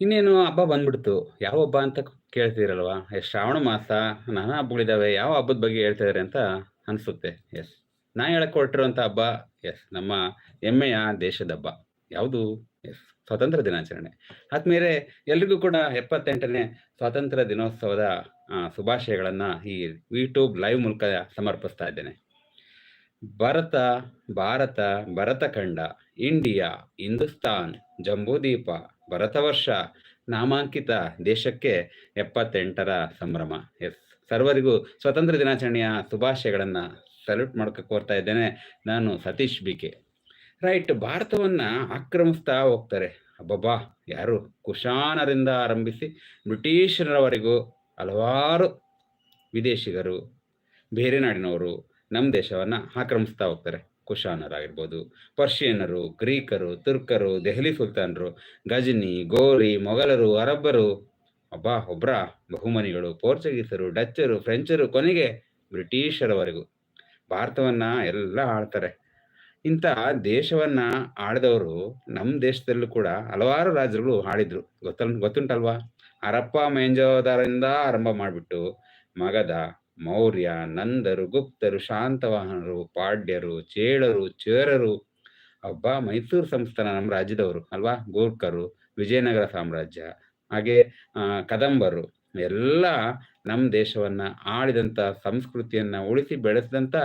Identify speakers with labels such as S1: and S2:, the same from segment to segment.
S1: ಇನ್ನೇನು ಹಬ್ಬ ಬಂದ್ಬಿಡ್ತು. ಯಾವ ಹಬ್ಬ ಅಂತ ಕೇಳ್ತಿರಲ್ವಾ ಎಸ್ ಶ್ರಾವಣ ಮಾಸ, ನಾನಾ ಹಬ್ಬಗಳಿದ್ದಾವೆ. ಯಾವ ಹಬ್ಬದ ಬಗ್ಗೆ ಹೇಳ್ತಾ ಇದಾರೆ ಅಂತ ಅನ್ಸುತ್ತೆ. ಎಸ್ ನಾ ಹೇಳಕ್ ಹೊರಟಿರುವಂತ ಹಬ್ಬ ಎಸ್ ನಮ್ಮ ಹೆಮ್ಮೆಯ ದೇಶದ ಹಬ್ಬ. ಯಾವುದು? ಎಸ್ ಸ್ವಾತಂತ್ರ್ಯ ದಿನಾಚರಣೆ. ಆದ್ಮೇಲೆ ಎಲ್ರಿಗೂ ಕೂಡ 78ನೇ ಸ್ವಾತಂತ್ರ್ಯ ದಿನೋತ್ಸವದ ಶುಭಾಶಯಗಳನ್ನು ಈ ಯೂಟ್ಯೂಬ್ ಲೈವ್ ಮೂಲಕ ಸಮರ್ಪಿಸ್ತಾ ಇದ್ದೇನೆ. ಭಾರತ, ಭಾರತ, ಭರತಖಂಡ ಇಂಡಿಯಾ, ಹಿಂದೂಸ್ತಾನ್, ಜಂಬೂದ್ವೀಪ, ಭರತವರ್ಷ, ನಾಮಾಂಕಿತ ದೇಶಕ್ಕೆ 78ರ ಸಂಭ್ರಮ. ಎಸ್ ಸರ್ವರಿಗೂ ಸ್ವಾತಂತ್ರ್ಯ ದಿನಾಚರಣೆಯ ಶುಭಾಶಯಗಳನ್ನು ಸಲ್ಯೂಟ್ ಮಾಡ್ಕೋಕ್ ಕೋರ್ತಾ ಇದ್ದೇನೆ. ನಾನು ಸತೀಶ್ ಬಿ ಕೆ ರೈಟ್ ಭಾರತವನ್ನ ಆಕ್ರಮಿಸ್ತಾ ಹೋಗ್ತಾರೆ. ಅಬ್ಬಬ್ಬಾ! ಯಾರು? ಕುಶಾನರಿಂದ ಆರಂಭಿಸಿ ಬ್ರಿಟಿಷರವರೆಗೂ ಹಲವಾರು ವಿದೇಶಿಗರು, ಬೇರೆ ನಾಡಿನವರು ನಮ್ಮ ದೇಶವನ್ನು ಆಕ್ರಮಿಸ್ತಾ ಹೋಗ್ತಾರೆ. ಕುಶಾನರಾಗಿರ್ಬೋದು, ಪರ್ಷಿಯನ್ನರು, ಗ್ರೀಕರು, ತುರ್ಕರು, ದೆಹಲಿ ಸುಲ್ತಾನರು, ಗಜನಿ, ಗೋರಿ, ಮೊಘಲರು, ಅರಬ್ಬರು, ಅಬ್ಬಾ! ಒಬ್ರಾ? ಬಹುಮನಿಗಳು, ಪೋರ್ಚುಗೀಸರು, ಡಚ್ಚರು, ಫ್ರೆಂಚರು ಕೊನೆಗೆ ಬ್ರಿಟಿಷರವರೆಗೂ ಭಾರತವನ್ನ ಎಲ್ಲ ಆಳ್ತಾರೆ. ಇಂಥ ದೇಶವನ್ನ ಆಳಿದವರು ನಮ್ಮ ದೇಶದಲ್ಲೂ ಕೂಡ ಹಲವಾರು ರಾಜರುಗಳು ಆಳಿದ್ರು. ಗೊತ್ತಲ್ ಗೊತ್ತುಂಟಲ್ವಾ? ಅರಪ್ಪ ಮೇಂಜೋದರಿಂದ ಆರಂಭ ಮಾಡಿಬಿಟ್ಟು ಮಗಧ, ಮೌರ್ಯ, ನಂದರು, ಗುಪ್ತರು, ಶಾಂತವಾಹನರು ಪಾಡ್ಯರು ಚೇಳರು, ಚೇರರು, ಒಬ್ಬ ಮೈಸೂರು ಸಂಸ್ಥಾನ ನಮ್ಮ ರಾಜ್ಯದವರು ಅಲ್ವಾ? ಗೋರ್ಖರು ವಿಜಯನಗರ ಸಾಮ್ರಾಜ್ಯ, ಹಾಗೆ ಕದಂಬರು ಎಲ್ಲ ನಮ್ಮ ದೇಶವನ್ನ ಆಳಿದಂತ ಸಂಸ್ಕೃತಿಯನ್ನ ಉಳಿಸಿ ಬೆಳೆಸಿದಂತ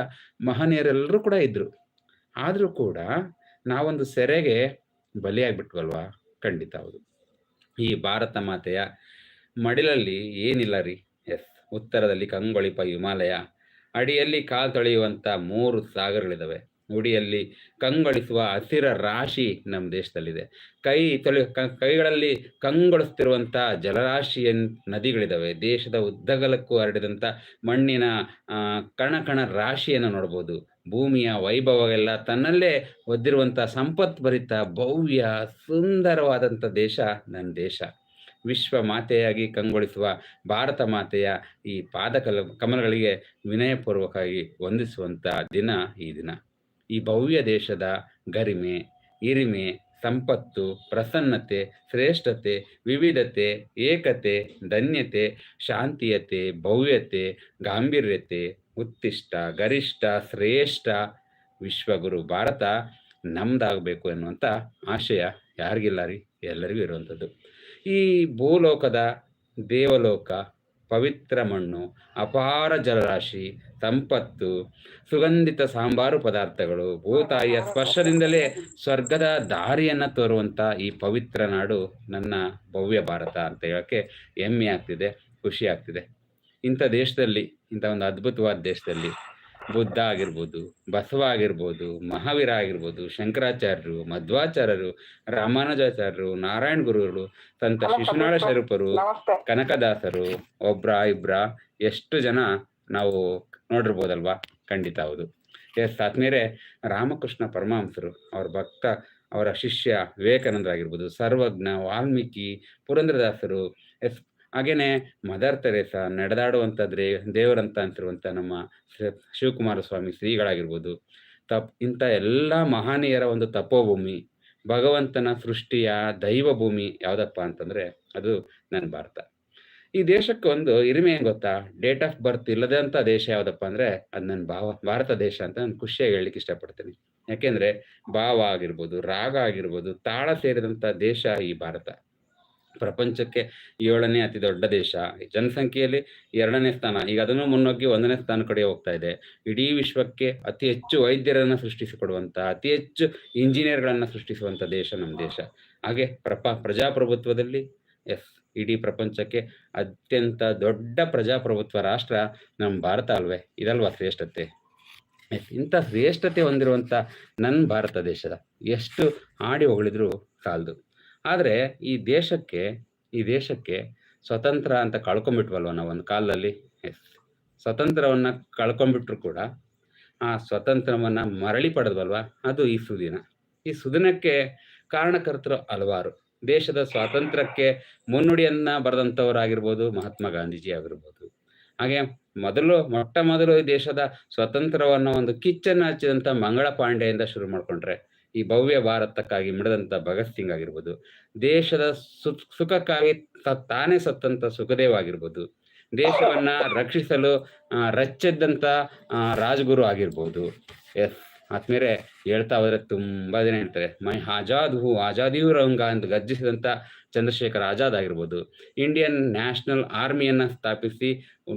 S1: ಮಹನೀಯರೆಲ್ಲರೂ ಕೂಡ ಇದ್ರು. ಆದರೂ ಕೂಡ ನಾವೊಂದು ಸೆರೆಗೆ ಬಲಿಯಾಗ್ಬಿಟ್ವಲ್ವಾ? ಖಂಡಿತ ಹೌದು. ಈ ಭಾರತ ಮಾತೆಯ ಮಡಿಲಲ್ಲಿ ಏನಿಲ್ಲ ರೀ. ಉತ್ತರದಲ್ಲಿ ಕಂಗೊಳಿಪ ಹಿಮಾಲಯ, ಅಡಿಯಲ್ಲಿ ಕಾಲ್ ತೊಳೆಯುವಂತ 3 ಸಾಗರಗಳಿದಾವೆ. ಉಡಿಯಲ್ಲಿ ಕಂಗೊಳಿಸುವ ಹಸಿರ ರಾಶಿ ನಮ್ಮ ದೇಶದಲ್ಲಿದೆ. ಕೈ ತೊಳೆ ಕೈಗಳಲ್ಲಿ ಕಂಗೊಳಿಸ್ತಿರುವಂಥ ಜಲರಾಶಿಯ ನದಿಗಳಿದ್ದಾವೆ ದೇಶದ ಉದ್ದಗಲಕ್ಕೂ ಹರಡಿದಂಥ ಮಣ್ಣಿನ ಕಣ ಕಣ ರಾಶಿಯನ್ನು ನೋಡ್ಬೋದು. ಭೂಮಿಯ ವೈಭವವೆಲ್ಲ ತನ್ನಲ್ಲೇ ಹೊದ್ದಿರುವಂತ ಸಂಪತ್ಭರಿತ, ಭವ್ಯ, ಸುಂದರವಾದಂಥ ದೇಶ ನನ್ನ ದೇಶ. ವಿಶ್ವ ಮಾತೆಯಾಗಿ ಕಂಗೊಳಿಸುವ ಭಾರತ ಮಾತೆಯ ಈ ಪಾದ ಕಲ ಕಮಲಗಳಿಗೆ ವಿನಯಪೂರ್ವಕವಾಗಿ ವಂದಿಸುವಂತ ದಿನ ಈ ದಿನ. ಈ ಭವ್ಯ ದೇಶದ ಗರಿಮೆ, ಹಿರಿಮೆ, ಸಂಪತ್ತು, ಪ್ರಸನ್ನತೆ, ಶ್ರೇಷ್ಠತೆ, ವಿವಿಧತೆ, ಏಕತೆ, ಧನ್ಯತೆ, ಶಾಂತಿಯತೆ, ಭವ್ಯತೆ, ಗಾಂಭೀರ್ಯತೆ, ಉತ್ತಿಷ್ಟ, ಗರಿಷ್ಠ, ಶ್ರೇಷ್ಠ ವಿಶ್ವಗುರು ಭಾರತ ನಮ್ದಾಗಬೇಕು ಎನ್ನುವಂಥ ಆಶಯ ಯಾರಿಗಿಲ್ಲ ರೀ? ಎಲ್ಲರಿಗೂ ಇರುವಂಥದ್ದು. ಈ ಭೂಲೋಕದ ದೇವಲೋಕ, ಪವಿತ್ರ ಮಣ್ಣು, ಅಪಾರ ಜಲರಾಶಿ, ಸಂಪತ್ತು, ಸುಗಂಧಿತ ಸಾಂಬಾರು ಪದಾರ್ಥಗಳು, ಭೂತಾಯಿಯ ಸ್ಪರ್ಶದಿಂದಲೇ ಸ್ವರ್ಗದ ದಾರಿಯನ್ನು ತೋರುವಂತ ಈ ಪವಿತ್ರ ನಾಡು ನನ್ನ ಭವ್ಯ ಭಾರತ ಅಂತ ಹೇಳಕ್ಕೆ ಹೆಮ್ಮೆ ಆಗ್ತಿದೆ, ಖುಷಿ ಆಗ್ತಿದೆ. ಇಂಥ ದೇಶದಲ್ಲಿ, ಇಂಥ ಒಂದು ಅದ್ಭುತವಾದ ದೇಶದಲ್ಲಿ ಬುದ್ಧ ಆಗಿರ್ಬೋದು, ಬಸವ ಆಗಿರ್ಬೋದು, ಮಹಾವೀರ ಆಗಿರ್ಬೋದು, ಶಂಕರಾಚಾರ್ಯರು, ಮಧ್ವಾಚಾರ್ಯರು, ರಾಮಾನುಜಾಚಾರ್ಯರು, ನಾರಾಯಣ ಗುರುಗಳು, ಸಂತ ಶಿಶುನಾಳ
S2: ಶರೂಪರು
S1: ಕನಕದಾಸರು ಒಬ್ರ ಇಬ್ರ ಎಷ್ಟು ಜನ ನಾವು ನೋಡಿರ್ಬೋದಲ್ವಾ? ಖಂಡಿತ ಹೌದು. ಎಸ್ ಆದ್ಮೇಲೆ ರಾಮಕೃಷ್ಣ ಪರಮಹಂಸರು, ಅವ್ರ ಭಕ್ತ, ಅವರ ಶಿಷ್ಯ ವಿವೇಕಾನಂದರಾಗಿರ್ಬೋದು, ಸರ್ವಜ್ಞ, ವಾಲ್ಮೀಕಿ, ಪುರಂದ್ರದಾಸರು ಎಸ್ ಹಾಗೇನೆ ಮದರ್ ತೆರೇಸಾ, ನಡೆದಾಡುವಂತ ದ್ರೇ ದೇವರಂತ ಅಂತಿರುವಂಥ ನಮ್ಮ ಶಿವಕುಮಾರ ಸ್ವಾಮಿ ಶ್ರೀಗಳಾಗಿರ್ಬೋದು, ತಪ್ ಇಂಥ ಎಲ್ಲ ಮಹಾನೀಯರ ಒಂದು ತಪೋಭೂಮಿ, ಭಗವಂತನ ಸೃಷ್ಟಿಯ ದೈವ ಭೂಮಿ ಯಾವ್ದಪ್ಪ ಅಂತಂದ್ರೆ ಅದು ನನ್ನ ಭಾರತ. ಈ ದೇಶಕ್ಕೆ ಒಂದು ಹಿರಿಮೆ ಏನ್ ಗೊತ್ತಾ? ಡೇಟ್ ಆಫ್ ಬರ್ತ್ ಇಲ್ಲದಂತ ದೇಶ ಯಾವ್ದಪ್ಪ ಅಂದ್ರೆ ಅದು ನನ್ನ ಭಾವ ಭಾರತ ದೇಶ ಅಂತ ನಾನು ಖುಷಿಯಾಗಿ ಹೇಳಲಿಕ್ಕೆ ಇಷ್ಟಪಡ್ತೀನಿ. ಯಾಕೆಂದ್ರೆ ಭಾವ ಆಗಿರ್ಬೋದು, ರಾಗ ಆಗಿರ್ಬೋದು, ತಾಳ ಸೇರಿದಂತ ದೇಶ ಈ ಭಾರತ. ಪ್ರಪಂಚಕ್ಕೆ ಏಳನೇ ಅತಿ ದೊಡ್ಡ ದೇಶ. ಜನಸಂಖ್ಯೆಯಲ್ಲಿ ಎರಡನೇ ಸ್ಥಾನ. ಈಗ ಅದನ್ನು ಮುನ್ನೋಗಿ ಒಂದನೇ ಸ್ಥಾನ ಕಡೆ ಹೋಗ್ತಾ ಇದೆ. ಇಡೀ ವಿಶ್ವಕ್ಕೆ ಅತಿ ಹೆಚ್ಚು ವೈದ್ಯರನ್ನು ಸೃಷ್ಟಿಸಿಕೊಡುವಂತಹ ಅತಿ ಹೆಚ್ಚು ಇಂಜಿನಿಯರ್ಗಳನ್ನು ಸೃಷ್ಟಿಸುವಂತ ದೇಶ ನಮ್ಮ ದೇಶ. ಹಾಗೆ ಪ್ರಪ, ಪ್ರಜಾಪ್ರಭುತ್ವದಲ್ಲಿ, ಎಸ್, ಇಡೀ ಪ್ರಪಂಚಕ್ಕೆ ಅತ್ಯಂತ ದೊಡ್ಡ ಪ್ರಜಾಪ್ರಭುತ್ವ ರಾಷ್ಟ್ರ ನಮ್ಮ ಭಾರತ ಅಲ್ವೇ? ಇದಲ್ವಾ ಶ್ರೇಷ್ಠತೆ? ಎಸ್, ಇಂಥ ಶ್ರೇಷ್ಠತೆ ಹೊಂದಿರುವಂಥ ನನ್ನ ಭಾರತ ದೇಶದ ಎಷ್ಟು ಹಾಡಿ ಹೊಗಳಿದ್ರು ಸಾಲದು. ಆದ್ರೆ ಈ ದೇಶಕ್ಕೆ ಈ ದೇಶಕ್ಕೆ ಸ್ವತಂತ್ರ ಅಂತ ಕಳ್ಕೊಂಬಿಟ್ವಲ್ವ ನಾವು ಒಂದು ಕಾಲದಲ್ಲಿ? ಸ್ವತಂತ್ರವನ್ನು ಕಳ್ಕೊಂಡ್ಬಿಟ್ರು ಕೂಡ ಆ ಸ್ವತಂತ್ರವನ್ನ ಮರಳಿ ಪಡೆದ್ವಲ್ವಾ? ಅದು ಈ ಸುದಿನ. ಈ ಸುದಿನಕ್ಕೆ ಕಾರಣಕರ್ತರು ಹಲವಾರು. ದೇಶದ ಸ್ವಾತಂತ್ರ್ಯಕ್ಕೆ ಮುನ್ನುಡಿಯನ್ನ ಬರೆದಂಥವರಾಗಿರ್ಬೋದು ಮಹಾತ್ಮ ಗಾಂಧೀಜಿ ಆಗಿರ್ಬೋದು. ಹಾಗೆ ಮೊದಲು ಮೊಟ್ಟ ಮೊದಲು ದೇಶದ ಸ್ವತಂತ್ರವನ್ನ ಒಂದು ಕಿಚ್ಚನ್ನು ಹಚ್ಚಿದಂಥ ಮಂಗಳ ಪಾಂಡೆಯಿಂದ ಶುರು ಮಾಡ್ಕೊಂಡ್ರೆ, ಈ ಭವ್ಯ ಭಾರತಕ್ಕಾಗಿ ಮಿಡಿದಂತ ಭಗತ್ ಸಿಂಗ್ ಆಗಿರ್ಬೋದು, ದೇಶದ ಸು ಸುಖಕ್ಕಾಗಿ ತಾನೇ ಸತ್ತಂತ ಸುಖದೇವ್ ಆಗಿರ್ಬೋದು. ದೇಶವನ್ನ ರಕ್ಷಿಸಲು ರಚ್ಚೆದ್ದಂತ ರಾಜಗುರು ಆಗಿರ್ಬೋದು. ಎಸ್. ಆದ್ಮೇಲೆ ಹೇಳ್ತಾ ಹೋದ್ರೆ ತುಂಬಾ ಜನ ಹೇಳ್ತಾರೆ ಮೈ ಆಜಾದ್ ಹೂ ಆಜಾದಿಯೂ ರಂಗ ಅಂತ ಗರ್ಜಿಸಿದಂತ ಚಂದ್ರಶೇಖರ್ ಆಜಾದ್ ಆಗಿರ್ಬೋದು. ಇಂಡಿಯನ್ ನ್ಯಾಷನಲ್ ಆರ್ಮಿಯನ್ನ ಸ್ಥಾಪಿಸಿ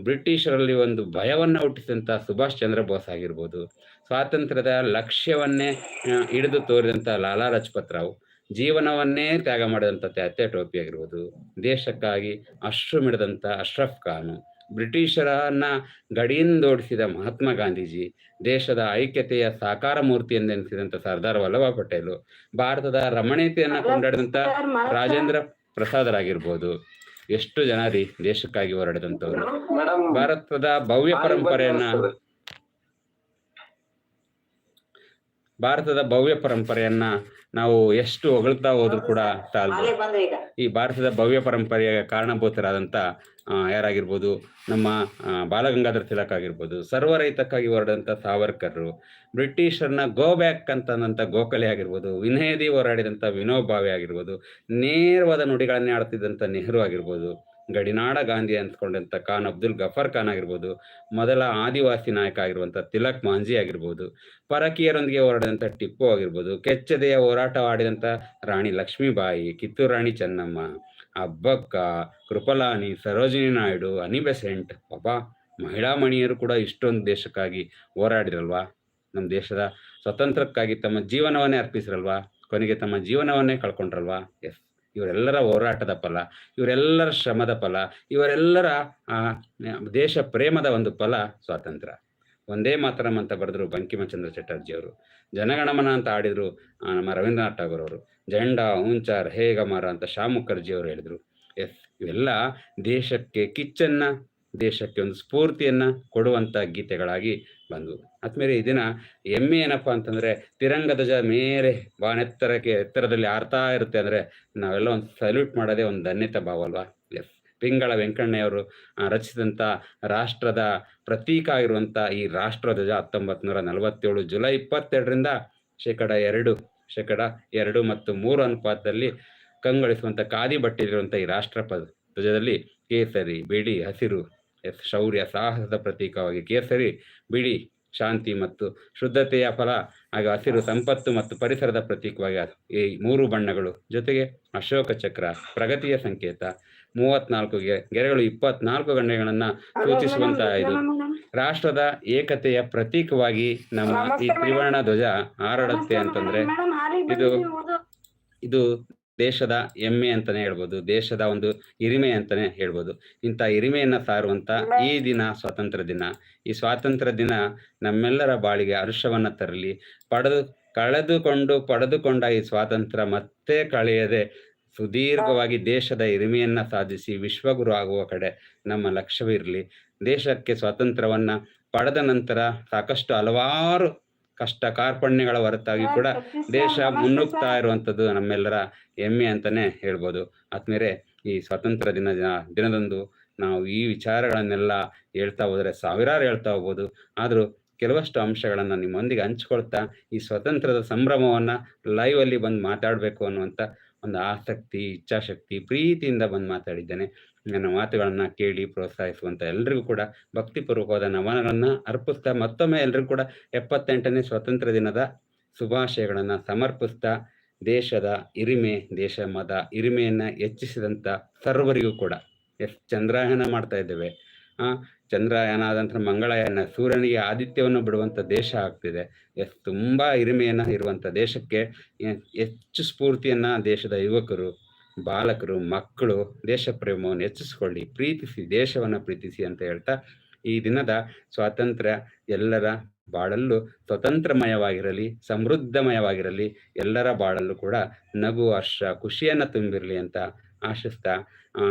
S1: ಬ್ರಿಟಿಷರಲ್ಲಿ ಒಂದು ಭಯವನ್ನ ಹುಟ್ಟಿಸಿದಂತ ಸುಭಾಷ್ ಚಂದ್ರ ಬೋಸ್ ಆಗಿರ್ಬೋದು. ಸ್ವಾತಂತ್ರ್ಯದ ಲಕ್ಷ್ಯವನ್ನೇ ಹಿಡಿದು ತೋರಿದಂತ ಲಾಲಾ ಲಜಪತ್ ರಾವ್ ಜೀವನವನ್ನೇ ತ್ಯಾಗ ಮಾಡಿದಂತ ತ್ಯಾತ್ಯ ಟೋಪಿ ಆಗಿರ್ಬೋದು. ದೇಶಕ್ಕಾಗಿ ಅಶ್ರು ಮಿಡಿದಂತ ಅಶ್ರಫ್ ಖಾನ್ ಬ್ರಿಟಿಷರನ್ನ ಗಡಿಯಿಂದೋಡಿಸಿದ ಮಹಾತ್ಮ ಗಾಂಧೀಜಿ ದೇಶದ ಐಕ್ಯತೆಯ ಸಾಕಾರ ಮೂರ್ತಿ ಎಂದೆನಿಸಿದಂತ ಸರ್ದಾರ್ ವಲ್ಲಭಾಯ್ ಪಟೇಲ್ ಭಾರತದ ರಮಣೀಯತೆಯನ್ನು ಕೊಂಡಾಡಿದಂತ ರಾಜೇಂದ್ರ ಪ್ರಸಾದರಾಗಿರ್ಬೋದು. ಎಷ್ಟು ಜನ ರೀ ದೇಶಕ್ಕಾಗಿ
S2: ಹೊರಡಿದಂಥವ್ರು.
S1: ಭಾರತದ ಭವ್ಯ ಪರಂಪರೆಯನ್ನ ಭಾರತದ ಭವ್ಯ ಪರಂಪರೆಯನ್ನ ನಾವು ಎಷ್ಟು ಹೊಗಳ್ತಾ ಹೋದ್ರು ಕೂಡ
S3: ಈಗ.
S1: ಈ ಭಾರತದ ಭವ್ಯ ಪರಂಪರೆಯ ಕಾರಣಭೂತರಾದಂತ ಯಾರಾಗಿರ್ಬೋದು ನಮ್ಮ ಬಾಲಗಂಗಾಧರ ತಿಲಕ್ ಆಗಿರ್ಬೋದು ಸರ್ವರಹಿತಕ್ಕಾಗಿ ಹೊರಡಂತ ಸಾವರ್ಕರ್ರು ಬ್ರಿಟಿಷರ್ನ ಗೋ ಬ್ಯಾಕ್ ಅಂತಂದಂಥ ಗೋಖಲೆ ಆಗಿರ್ಬೋದು ವಿನಯದಿ ಹೋರಾಡಿದಂಥ ವಿನೋಬಾವೆ ಆಗಿರ್ಬೋದು ನೇರವಾದ ನುಡಿಗಳನ್ನೇ ಆಡ್ತಿದ್ದಂಥ ನೆಹರು ಆಗಿರ್ಬೋದು ಗಡಿನಾಡ ಗಾಂಧಿ ಅನ್ಸ್ಕೊಂಡಂಥ ಖಾನ್ ಅಬ್ದುಲ್ ಗಫರ್ ಖಾನ್ ಆಗಿರ್ಬೋದು, ಮೊದಲ ಆದಿವಾಸಿ ನಾಯಕ ಆಗಿರುವಂಥ ತಿಲಕ್ ಮಾಂಜಿ ಆಗಿರ್ಬೋದು, ಪರಕೀಯರೊಂದಿಗೆ ಹೋರಾಡಿದಂಥ ಟಿಪ್ಪು ಆಗಿರ್ಬೋದು, ಕೆಚ್ಚದೆಯ ಹೋರಾಟವಾಡಿದಂಥ ರಾಣಿ ಲಕ್ಷ್ಮೀಬಾಯಿ, ಕಿತ್ತೂರು ರಾಣಿ ಚೆನ್ನಮ್ಮ ಅಬ್ಬಕ್ಕ ಕೃಪಲಾನಿ, ಸರೋಜಿನಿ ನಾಯ್ಡು ಅನಿಬೆಸೆಂಟ್ ಪಾಪ ಮಹಿಳಾ ಮಣಿಯರು ಕೂಡ ಇಷ್ಟೊಂದು ದೇಶಕ್ಕಾಗಿ ಹೋರಾಡಿರಲ್ವಾ ನಮ್ಮ ದೇಶದ ಸ್ವತಂತ್ರಕ್ಕಾಗಿ ತಮ್ಮ ಜೀವನವನ್ನೇ ಅರ್ಪಿಸಿರಲ್ವಾ ಕೊನೆಗೆ ತಮ್ಮ ಜೀವನವನ್ನೇ ಕಳ್ಕೊಂಡ್ರಲ್ವಾ? ಎಸ್ ಇವರೆಲ್ಲರ ಹೋರಾಟದ ಫಲ, ಇವರೆಲ್ಲರ ಶ್ರಮದ ಫಲ, ಇವರೆಲ್ಲರ ದೇಶ ಪ್ರೇಮದ ಒಂದು ಫಲ ಸ್ವಾತಂತ್ರ್ಯ. ಒಂದೇ ಮಾತರಂ ಅಂತ ಬರೆದ್ರು ಬಂಕಿಮಚಂದ್ರ ಚಟರ್ಜಿ ಅವರು ಜನಗಣಮನ ಅಂತ ಆಡಿದ್ರು ನಮ್ಮ ರವೀಂದ್ರನಾಥ್ ಟಾಗೋರ್ ಅವರು. ಜಂಡಾ, ಹೂಂಚಾರ್, ಹೇಗಮರ ಅಂತ ಶಾ ಮುಖರ್ಜಿ ಅವರು ಹೇಳಿದ್ರು. ಎಸ್, ಇವೆಲ್ಲ ದೇಶಕ್ಕೆ ಕಿಚ್ಚನ್ನ ದೇಶಕ್ಕೆ ಒಂದು ಸ್ಫೂರ್ತಿಯನ್ನ ಕೊಡುವಂತ ಗೀತೆಗಳಾಗಿ ಬಂದವು. ಆದ್ಮೇಲೆ ಈ ದಿನ ಹೆಮ್ಮೆ ಏನಪ್ಪ ಅಂತಂದರೆ ತಿರಂಗ ಧ್ವಜ ಮೇರೆ ಬಾನೆತ್ತರಕ್ಕೆ ಎತ್ತರದಲ್ಲಿ ಆರ್ತಾ ಇರುತ್ತೆ ಅಂದರೆ ನಾವೆಲ್ಲ ಒಂದು ಸಲ್ಯೂಟ್ ಮಾಡೋದೇ ಒಂದು ಧನ್ಯತೆ ಭಾವ ಅಲ್ವಾ? ಎಸ್ ಪಿಂಗಳ ವೆಂಕಣ್ಣಯ್ಯವರು ರಚಿಸಿದಂಥ ರಾಷ್ಟ್ರದ ಪ್ರತೀಕ ಆಗಿರುವಂತ ಈ ರಾಷ್ಟ್ರಧ್ವಜ ಹತ್ತೊಂಬತ್ತು ನೂರ ನಲವತ್ತೇಳು ಜುಲೈ ಇಪ್ಪತ್ತೆರಡರಿಂದ ಶೇಕಡ ಎರಡು ಶೇಕಡ ಎರಡು ಮತ್ತು ಮೂರು ಅನುಪಾತದಲ್ಲಿ ಕಂಗೊಳಿಸುವಂಥ ಖಾದಿ ಬಟ್ಟೆಲಿರುವಂತ ಈ ರಾಷ್ಟ್ರ ಧ್ವಜದಲ್ಲಿ ಕೇಸರಿ, ಬಿಳಿ, ಹಸಿರು ಎಸ್ ಶೌರ್ಯ ಸಾಹಸದ ಪ್ರತೀಕವಾಗಿ. ಕೇಸರಿ ಬಿಳಿ ಶಾಂತಿ ಮತ್ತು ಶುದ್ಧತೆಯ ಫಲ ಹಾಗೆ ಹಸಿರು ಸಂಪತ್ತು ಮತ್ತು ಪರಿಸರದ ಪ್ರತೀಕವಾಗಿ. ಈ ಮೂರು ಬಣ್ಣಗಳು. ಜೊತೆಗೆ ಅಶೋಕ ಚಕ್ರ ಪ್ರಗತಿಯ ಸಂಕೇತ. ಮೂವತ್ನಾಲ್ಕು ಗೆ ಗೆರೆಗಳು ಇಪ್ಪತ್ನಾಲ್ಕು ಗಂಟೆಗಳನ್ನ ಸೂಚಿಸುವಂತಹ ಇದು. ರಾಷ್ಟ್ರದ ಏಕತೆಯ ಪ್ರತೀಕವಾಗಿ ನಮ್ಮ ಈ ತ್ರಿವರ್ಣ ಧ್ವಜ ಹಾರಾಡುತ್ತೆ ಅಂತಂದ್ರೆ ಇದು ಇದು ದೇಶದ ಹೆಮ್ಮೆ ಅಂತಾನೆ ಹೇಳ್ಬೋದು, ದೇಶದ ಒಂದು ಹಿರಿಮೆ ಅಂತಾನೆ ಹೇಳ್ಬೋದು. ಇಂಥ ಹಿರಿಮೆಯನ್ನ ಸಾರುವಂತ ಈ ದಿನ ಸ್ವಾತಂತ್ರ್ಯ ದಿನ. ಈ ಸ್ವಾತಂತ್ರ್ಯ ದಿನ ನಮ್ಮೆಲ್ಲರ ಬಾಳಿಗೆ ಹರ್ಷವನ್ನ ತರಲಿ. ಪಡೆದು, ಕಳೆದುಕೊಂಡು, ಪಡೆದುಕೊಂಡ ಈ ಸ್ವಾತಂತ್ರ್ಯ ಮತ್ತೆ ಕಳೆಯದೆ ಸುದೀರ್ಘವಾಗಿ ದೇಶದ ಹಿರಿಮೆಯನ್ನ ಸಾಧಿಸಿ ವಿಶ್ವಗುರು ಆಗುವ ಕಡೆ ನಮ್ಮ ಲಕ್ಷ್ಯವಿರಲಿ. ದೇಶಕ್ಕೆ ಸ್ವಾತಂತ್ರ್ಯವನ್ನ ಪಡೆದ ನಂತರ ಸಾಕಷ್ಟು ಹಲವಾರು ಕಷ್ಟ ಕಾರ್ಪಣ್ಯಗಳ ಹೊರತಾಗಿ ಕೂಡ ದೇಶ ಮುನ್ನುಗ್ತಾ ಇರುವಂತದ್ದು ನಮ್ಮೆಲ್ಲರ ಹೆಮ್ಮೆ ಅಂತಾನೆ ಹೇಳ್ಬೋದು. ಆದ್ಮೇಲೆ ಈ ಸ್ವಾತಂತ್ರ್ಯ ದಿನ ದಿನದಂದು ನಾವು ಈ ವಿಚಾರಗಳನ್ನೆಲ್ಲ ಹೇಳ್ತಾ ಹೋದ್ರೆ ಸಾವಿರಾರು ಹೇಳ್ತಾ ಹೋಗ್ಬೋದು. ಆದರೂ ಕೆಲವಷ್ಟು ಅಂಶಗಳನ್ನು ನಿಮ್ಮೊಂದಿಗೆ ಹಂಚ್ಕೊಳ್ತಾ ಈ ಸ್ವಾತಂತ್ರ್ಯದ ಸಂಭ್ರಮವನ್ನ ಲೈವ್ ಅಲ್ಲಿ ಬಂದು ಮಾತಾಡಬೇಕು ಅನ್ನುವಂತ ಒಂದು ಆಸಕ್ತಿ ಇಚ್ಛಾಶಕ್ತಿ ಪ್ರೀತಿಯಿಂದ ಬಂದು ಮಾತಾಡಿದ್ದೇನೆ. ನನ್ನ ಮಾತುಗಳನ್ನ ಕೇಳಿ ಪ್ರೋತ್ಸಾಹಿಸುವಂತ ಎಲ್ರಿಗೂ ಕೂಡ ಭಕ್ತಿಪೂರ್ವಕವಾದ ನಮನಗಳನ್ನ ಅರ್ಪಿಸ್ತಾ ಮತ್ತೊಮ್ಮೆ ಎಲ್ರಿಗೂ ಕೂಡ ಎಪ್ಪತ್ತೆಂಟನೇ ಸ್ವಾತಂತ್ರ್ಯ ದಿನದ ಶುಭಾಶಯಗಳನ್ನ ಸಮರ್ಪಿಸ್ತಾ ದೇಶದ ಹಿರಿಮೆ, ದೇಶ ಮದ ಹಿರಿಮೆಯನ್ನ ಹೆಚ್ಚಿಸಿದಂತ ಸರ್ವರಿಗೂ ಕೂಡ. ಎಸ್ ಚಂದ್ರಯಾನ ಮಾಡ್ತಾ ಇದ್ದೇವೆ. ಆ, ಚಂದ್ರಯಾನ ಆದ ನಂತರ ಮಂಗಳಯಾನ ಸೂರ್ಯನಿಗೆ ಆದಿತ್ಯವನ್ನು ಬಿಡುವಂತ ದೇಶ ಆಗ್ತಿದೆ. ಎಸ್ ತುಂಬಾ ಹಿರಿಮೆಯನ್ನ ಇರುವಂತ ದೇಶಕ್ಕೆ ಹೆಚ್ಚು ಸ್ಫೂರ್ತಿಯನ್ನ ದೇಶದ ಯುವಕರು ಬಾಲಕರು, ಮಕ್ಕಳು ದೇಶ ಪ್ರೇಮವನ್ನು ಹೆಚ್ಚಿಸ್ಕೊಳ್ಳಿ, ಪ್ರೀತಿಸಿ, ದೇಶವನ್ನು ಪ್ರೀತಿಸಿ ಅಂತ ಹೇಳ್ತಾ ಈ ದಿನದ ಸ್ವಾತಂತ್ರ್ಯ ಎಲ್ಲರ ಬಾಳಲ್ಲೂ ಸ್ವತಂತ್ರಮಯವಾಗಿರಲಿ, ಸಮೃದ್ಧಮಯವಾಗಿರಲಿ, ಎಲ್ಲರ ಬಾಳಲ್ಲೂ ಕೂಡ ನಗು ಹರ್ಷ, ಖುಷಿಯನ್ನು ತುಂಬಿರಲಿ ಅಂತ ಆಶಿಸ್ತಾ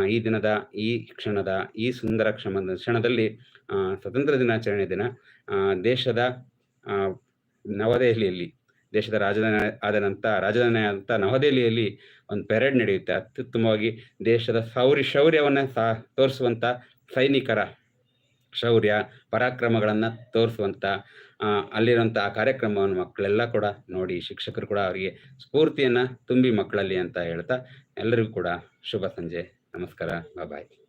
S1: ಈ ದಿನದ ಈ ಕ್ಷಣದ, ಈ ಸುಂದರ ಕ್ಷಮದ ಕ್ಷಣದಲ್ಲಿ ಸ್ವತಂತ್ರ ದಿನಾಚರಣೆ ದಿನ ದೇಶದ ನವದೆಹಲಿಯಲ್ಲಿ. ದೇಶದ ರಾಜಧಾನಿ ಆದ ನಂತರ ರಾಜಧಾನಿ ಅಂತ ನವದೆಹಲಿಯಲ್ಲಿ ಒಂದು ಪೆರೇಡ್ ನಡೆಯುತ್ತೆ. ಅತ್ಯುತ್ತಮವಾಗಿ ದೇಶದ ಶೌರ್ಯ ಶೌರ್ಯವನ್ನ ಸಹ ತೋರಿಸುವಂತ ಸೈನಿಕರ ಶೌರ್ಯ, ಪರಾಕ್ರಮಗಳನ್ನ ಅಲ್ಲಿರುವಂತ ಆ ಕಾರ್ಯಕ್ರಮವನ್ನು ಮಕ್ಕಳೆಲ್ಲ ಕೂಡ ನೋಡಿ, ಶಿಕ್ಷಕರು ಕೂಡ ಅವರಿಗೆ ಸ್ಫೂರ್ತಿಯನ್ನ ತುಂಬಿ ಮಕ್ಕಳಲ್ಲಿ ಅಂತ ಹೇಳ್ತಾ ಎಲ್ಲರಿಗೂ ಕೂಡ ಶುಭ ಸಂಜೆ. ನಮಸ್ಕಾರ. ಬಾಯ್